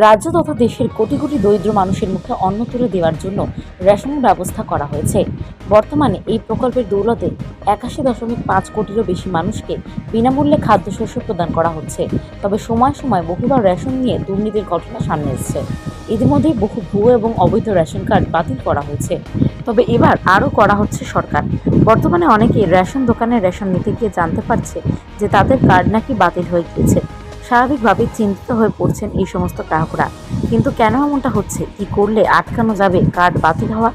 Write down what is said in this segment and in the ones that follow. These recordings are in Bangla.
রাজ্য তথা দেশের কোটি কোটি দরিদ্র মানুষের মুখে অন্ন তুলে দেওয়ার জন্য রেশনের ব্যবস্থা করা হয়েছে। বর্তমানে এই প্রকল্পের দৌলতে একাশি দশমিক পাঁচ কোটিরও বেশি মানুষকে বিনামূল্যে খাদ্যশস্য প্রদান করা হচ্ছে। তবে সময় সময় বহুবার রেশন নিয়ে দুর্নীতির ঘটনা সামনে এসেছে। ইতিমধ্যেই বহু ভুয়ো এবং অবৈধ রেশন কার্ড বাতিল করা হয়েছে। তবে এবার আরও করা হচ্ছে সরকার। বর্তমানে অনেকে রেশন দোকানে রেশন নিতে গিয়ে জানতে পারছে যে তাদের কার্ড নাকি বাতিল হয়ে গিয়েছে। স্বাভাবিকভাবে চিন্তিত হয়ে পড়ছেন এই সমস্ত গ্রাহকরা। কিন্তু কেন এমনটা হচ্ছে? কি করলে আটকানো যাবে? কার্ড বাতিল হওয়া?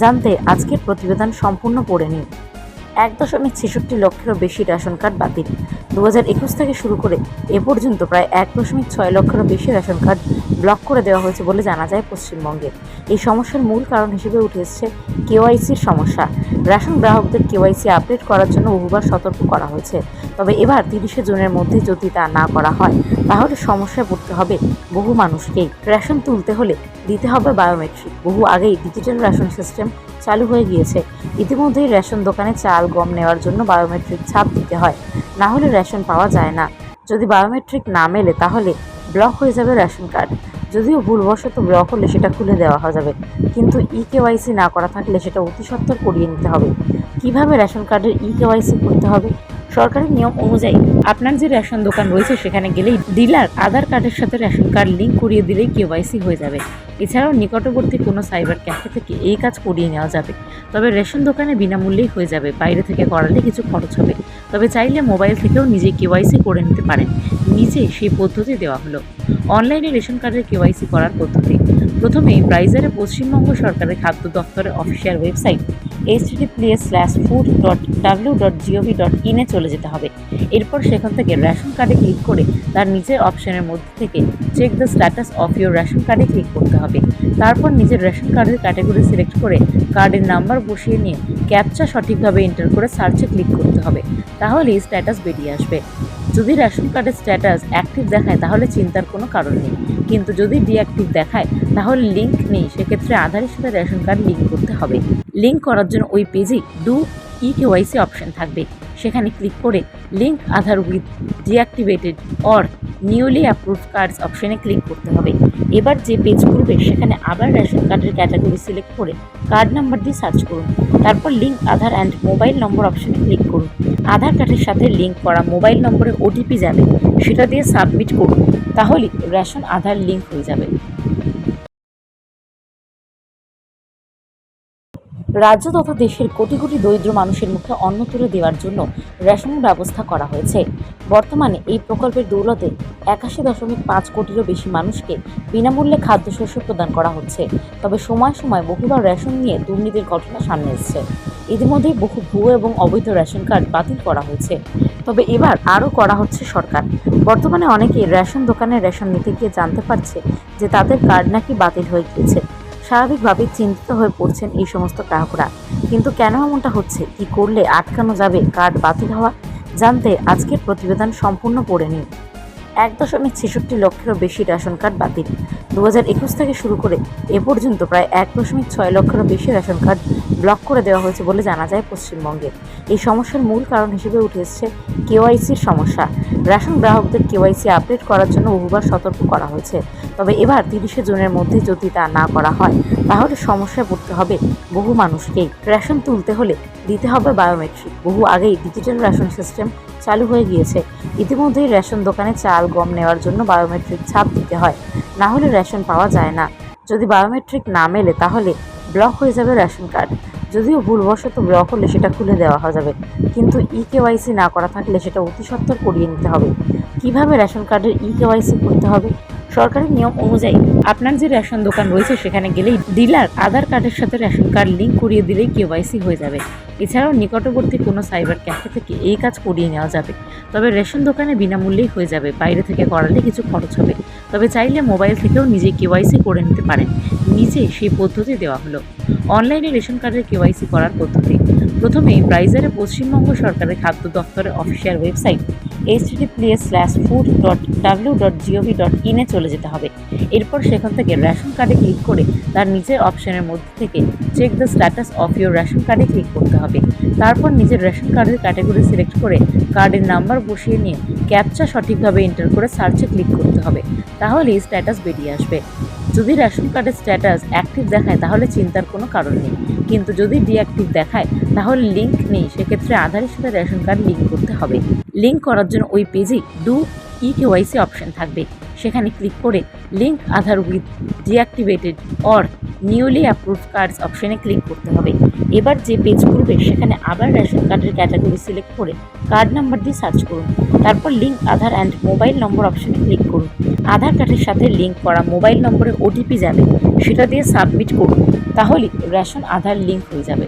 জানতে আজকের প্রতিবেদন সম্পূর্ণ পড়ে নিন। এক দশমিক ছেষট্টি লক্ষেরও বেশি রেশন কার্ড বাতিল। দু হাজার একুশ থেকে শুরু করে এ পর্যন্ত প্রায় এক দশমিক ছয় লক্ষেরও বেশি রেশন কার্ড ব্লক করে দেওয়া হয়েছে বলে জানা যায় পশ্চিমবঙ্গে। এই সমস্যার মূল কারণ হিসেবে উঠে এসেছে কেওয়াইসির সমস্যা। রেশন গ্রাহকদের কেওয়াইসি আপডেট করার জন্য বহুবার সতর্ক করা হয়েছে। তবে এবার তিরিশে জুনের মধ্যে যদি তা না করা হয়, তাহলে সমস্যায় পড়তে হবে বহু মানুষকেই। রেশন তুলতে হলে দিতে হবে বায়োমেট্রিক। বহু আগেই ডিজিটাল রেশন সিস্টেম চালু হয়ে গিয়েছে। ইতিমধ্যেই রেশন দোকানে চাল, গম নেওয়ার জন্য বায়োমেট্রিক ছাপ দিতে হয়। না হলে রেশন পাওয়া যায় না। যদি বায়োমেট্রিক না মেলে, তাহলে ব্লক হয়ে যাবে রেশন কার্ড। যদিও ভুলবশত ব্লক হলে সেটা খুলে দেওয়া হয়ে যাবে। কিন্তু ই কেওয়াইসি না করা থাকলে সেটা অতি সত্বর করিয়ে নিতে হবে। কীভাবে রেশন কার্ডের ই কেওয়াইসি করতে হবে? সরকারি নিয়ম অনুযায়ী আপনার যে রেশন দোকান রয়েছে সেখানে গেলেই ডিলার আধার কার্ডের সাথে রেশন কার্ড লিঙ্ক করিয়ে দিলেই কেওয়াইসি হয়ে যাবে। এছাড়াও নিকটবর্তী কোনো সাইবার ক্যাফে থেকে এই কাজ করিয়ে নেওয়া যাবে। তবে রেশন দোকানে বিনামূল্যেই হয়ে যাবে। বাইরে থেকে করালে কিছু খরচ হবে। তবে চাইলে মোবাইল থেকেও নিজে কেওয়াইসি করে নিতে পারেন। নিচে সেই পদ্ধতি দেওয়া হলো। অনলাইনে রেশন কার্ডের কেওয়াইসি করার পদ্ধতি। প্রথমে ব্রাইজারে পশ্চিমবঙ্গ সরকারের খাদ্য দপ্তরের official website https slash food dot W dot GOV dot ইনে চলে যেতে হবে। এরপর সেখান থেকে রেশন কার্ডে ক্লিক করে তার নিজের অপশনের মধ্যে থেকে check the status of your ration কার্ডে ক্লিক করতে হবে। তারপর নিজের রেশন কার্ডের ক্যাটাগরি সিলেক্ট করে কার্ডের নাম্বার বসিয়ে নিয়ে ক্যাপচা সঠিকভাবে এন্টার করে সার্চে ক্লিক করতে হবে। তাহলেই স্ট্যাটাস বেরিয়ে আসবে। যদি রেশন কার্ডের স্ট্যাটাস অ্যাক্টিভ দেখায়, তাহলে চিন্তার কোনো কারণ নেই। কিন্তু যদি ডিঅ্যাক্টিভ দেখায়, তাহলে লিঙ্ক নেই। সেক্ষেত্রে আধারের সাথে রেশন কার্ড লিঙ্ক করতে হবে। লিঙ্ক করার জন্য ওই পেজেই ডু ই কেওয়াইসি অপশন থাকবে। সেখানে ক্লিক করে link Aadhaar with deactivated or newly approve cards অপশনে ক্লিক করতে হবে। এবার যে পেজ খুলবে, সেখানে আবার রেশন কার্ডের ক্যাটাগরি সিলেক্ট করে কার্ড নাম্বার দিয়ে সার্চ করুন। তারপর link Aadhaar and mobile number অপশনে ক্লিক করুন। আধার কার্ডের সাথে লিঙ্ক করা মোবাইল নম্বরে ওটিপি যাবে, সেটা দিয়ে সাবমিট করুন তাহলে রেশন আধার লিঙ্ক হয়ে যাবে। রাজ্য তথা দেশের কোটি কোটি দরিদ্র মানুষের মুখে অন্ন তুলে দেওয়ার জন্য রেশনের ব্যবস্থা করা হয়েছে। বর্তমানে এই প্রকল্পের দৌলতে একাশি দশমিক পাঁচ কোটিরও বেশি মানুষকে বিনামূল্যে খাদ্যশস্য প্রদান করা হচ্ছে। তবে সময় সময় বহুবার রেশন নিয়ে দুর্নীতির ঘটনা সামনে এসেছে। ইতিমধ্যেই বহু ভুয়ো এবং অবৈধ রেশন কার্ড বাতিল করা হয়েছে। তবে এবার আরও করা হচ্ছে সরকার। বর্তমানে অনেকে রেশন দোকানে রেশন নিতে গিয়ে জানতে পারছে যে তাদের কার্ড নাকি বাতিল হয়ে গিয়েছে। স্বাভাবিকভাবে চিন্তিত হয়ে পড়ছেন এই সমস্ত গ্রাহকরা। কিন্তু কেন এমনটা হচ্ছে? কি করলে আটকানো যাবে কার্ড বাতিল হওয়া? জানতে আজকের প্রতিবেদন সম্পূর্ণ পড়ে নিন। এক দশমিক ছেষট্টি লক্ষেরও বেশি রেশন কার্ড বাতিল। দু হাজার একুশ থেকে শুরু করে এ পর্যন্ত প্রায় এক দশমিক ছয় লক্ষেরও বেশি রেশন কার্ড ব্লক করে দেওয়া হয়েছে বলে জানা যায় পশ্চিমবঙ্গে। এই সমস্যার মূল কারণ হিসেবে উঠে এসেছে কেওয়াইসির সমস্যা। রেশন গ্রাহকদের কেওয়াইসি আপডেট করার জন্য বহুবার সতর্ক করা হয়েছে। তবে এবার তিরিশে জুনের মধ্যে যদি তা না করা হয়, তাহলে সমস্যায় পড়তে হবে বহু মানুষকেই। রেশন তুলতে হলে দিতে হবে বায়োমেট্রিক। বহু আগেই ডিজিটাল রেশন সিস্টেম চালু হয়ে গিয়েছে। ইতিমধ্যেই রেশন দোকানে চাল, গম নেওয়ার জন্য বায়োমেট্রিক ছাপ দিতে হয়। না হলে রেশন পাওয়া যায় না। যদি বায়োমেট্রিক না মেলে, তাহলে ব্লক হয়ে যাবে রেশন কার্ড যদিও ভুলবশত ব্লক হলে সেটা খুলে দেওয়া হয়ে যাবে। কিন্তু ই কেওয়াইসি না করা থাকলে সেটা অতি সত্বর করিয়ে নিতে হবে। কীভাবে রেশন কার্ডের ই কেওয়াইসি করতে হবে? সরকারি নিয়ম অনুযায়ী আপনার যে রেশন দোকান রয়েছে, সেখানে গেলেই ডিলার আধার কার্ডের সাথে রেশন কার্ড লিঙ্ক করিয়ে দিলেই কেওয়াইসি হয়ে যাবে। এছাড়াও নিকটবর্তী কোনো সাইবার ক্যাফে থেকে এই কাজ করিয়ে নেওয়া যাবে। তবে রেশন দোকানে বিনামূল্যেই হয়ে যাবে। বাইরে থেকে করালে কিছু খরচ হবে। তবে চাইলে মোবাইল থেকেও নিজে কেওয়াইসি করে নিতে পারেন। নিজে সেই পদ্ধতি দেওয়া হলো। অনলাইনে রেশন কার্ডের কেওয়াইসি করার পদ্ধতি। প্রথমে ব্রাইজারে পশ্চিমবঙ্গ সরকারের খাদ্য দফতরের official website slash food dot W dot GOV dot ইনে চলে যেতে হবে। এরপর সেখান থেকে রেশন কার্ডে ক্লিক করে তার নিজের অপশনের মধ্যে থেকে check the status of your ration কার্ডে ক্লিক করতে হবে। তারপর নিজের রেশন কার্ডের ক্যাটাগরি সিলেক্ট করে কার্ডের নাম্বার বসিয়ে নিয়ে ক্যাপচা সঠিকভাবে এন্টার করে সার্চে ক্লিক করতে হবে। তাহলেই স্ট্যাটাস বেরিয়ে আসবে। যদি রেশন কার্ডের স্ট্যাটাস অ্যাক্টিভ দেখায়, তাহলে চিন্তার কোনো কারণ নেই। কিন্তু যদি ডিঅ্যাক্টিভ দেখায়, তাহলে লিঙ্ক নেই। সেক্ষেত্রে আধারের সাথে রেশন কার্ড লিঙ্ক করতে হবে। লিঙ্ক করার জন্য ওই পেজেই ডু ই কেওয়াইসি অপশন থাকবে। সেখানে ক্লিক করে link Aadhaar with deactivated or newly approve cards অপশানে ক্লিক করতে হবে। এবার যে পেজ খুলবে, সেখানে আবার রেশন কার্ডের ক্যাটাগরি সিলেক্ট করে কার্ড নাম্বার দিয়ে সার্চ করুন। তারপর link Aadhaar and mobile number অপশানে ক্লিক করুন। আধার কার্ডের সাথে লিঙ্ক করা মোবাইল নম্বরে ওটিপি যাবে, সেটা দিয়ে সাবমিট করুন। তাহলে রেশন আধার লিঙ্ক হয়ে যাবে।